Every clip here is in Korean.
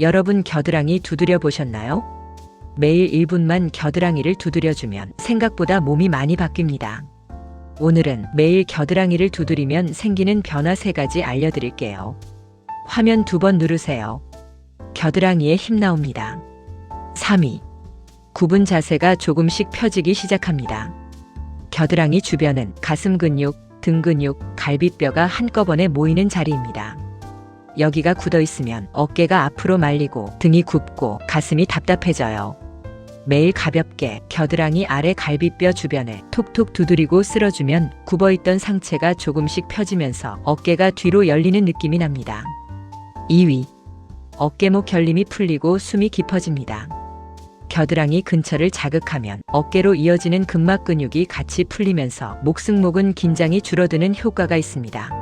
여러분 겨드랑이 두드려 보셨나요? 매일 1분만 겨드랑이를 두드려주면 생각보다 몸이 많이 바뀝니다. 오늘은 매일 겨드랑이를 두드리면 생기는 변화 세 가지 알려드릴게요. 화면 두 번 누르세요. 겨드랑이에 힘 나옵니다. 3위. 굽은 자세가 조금씩 펴지기 시작합니다. 겨드랑이 주변은 가슴 근육, 등 근육, 갈비뼈가 한꺼번에 모이는 자리입니다. 여기가 굳어 있으면 어깨가 앞으로 말리고 등이 굽고 가슴이 답답해져요. 매일 가볍게 겨드랑이 아래 갈비뼈 주변에 톡톡 두드리고 쓸어주면 굽어있던 상체가 조금씩 펴지면서 어깨가 뒤로 열리는 느낌이 납니다. 2위. 어깨목 결림이 풀리고 숨이 깊어집니다. 겨드랑이 근처를 자극하면 어깨로 이어지는 근막 근육이 같이 풀리면서 목승목은 긴장이 줄어드는 효과가 있습니다.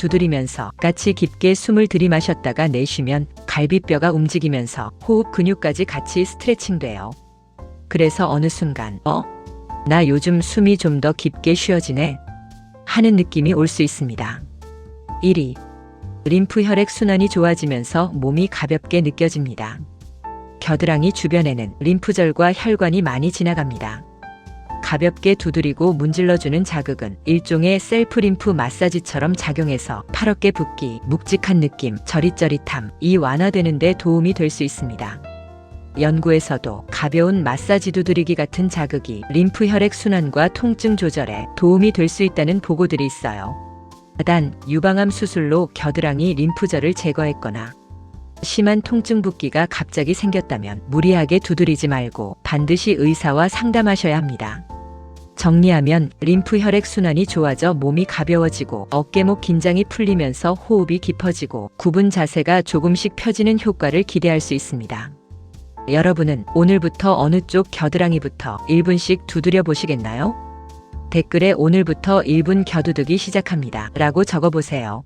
두드리면서 같이 깊게 숨을 들이마셨다가 내쉬면 갈비뼈가 움직이면서 호흡 근육까지 같이 스트레칭 돼요. 그래서 어느 순간, 어? 나 요즘 숨이 좀 더 깊게 쉬어지네? 하는 느낌이 올 수 있습니다. 1위. 림프 혈액 순환이 좋아지면서 몸이 가볍게 느껴집니다. 겨드랑이 주변에는 림프절과 혈관이 많이 지나갑니다. 가볍게 두드리고 문질러주는 자극은 일종의 셀프 림프 마사지처럼 작용해서 파랗게 붓기, 묵직한 느낌, 저릿저릿함, 이 완화되는 데 도움이 될 수 있습니다. 연구에서도 가벼운 마사지 두드리기 같은 자극이 림프 혈액 순환과 통증 조절에 도움이 될 수 있다는 보고들이 있어요. 단, 유방암 수술로 겨드랑이 림프절을 제거했거나 심한 통증 붓기가 갑자기 생겼다면 무리하게 두드리지 말고 반드시 의사와 상담하셔야 합니다. 정리하면 림프 혈액 순환이 좋아져 몸이 가벼워지고 어깨목 긴장이 풀리면서 호흡이 깊어지고 굽은 자세가 조금씩 펴지는 효과를 기대할 수 있습니다. 여러분은 오늘부터 어느 쪽 겨드랑이부터 1분씩 두드려 보시겠나요? 댓글에 오늘부터 1분 겨두드기 시작합니다. 라고 적어보세요.